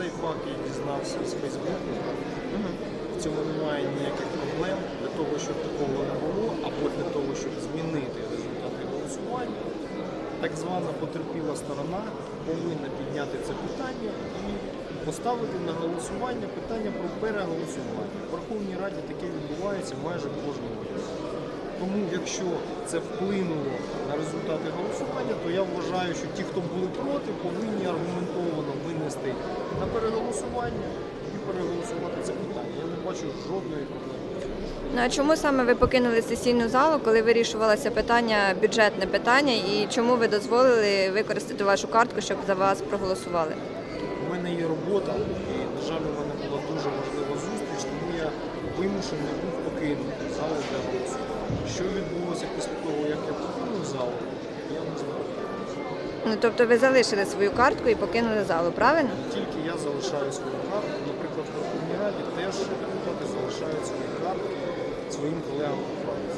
цей факт я дізнався з Фейсбуку. В цьому немає ніяких проблем для того, щоб такого не було, або для того, щоб змінити результати голосування. Так звана потерпіла сторона повинна підняти це питання і поставити на голосування питання про переголосування. В Верховній Раді таке відбувається майже кожного року. Тому якщо це вплинуло на результати голосування, то я вважаю, що ті, хто були проти, повинні на переголосування і переголосувати це питання. Я не бачу жодної проблеми. Ну а чому саме ви покинули сесійну залу, коли вирішувалося питання, бюджетне питання, і чому ви дозволили використати вашу картку, щоб за вас проголосували? У мене є робота, і, на жаль, у мене була дуже важлива зустріч, тому я вимушений був покинути залу для голосування. Ну тобто ви залишили свою картку і покинули залу, правильно? Тільки я залишаю свою картку, наприклад, в Верховній Раді теж депутати залишають свої картки своїм колегам по фракції.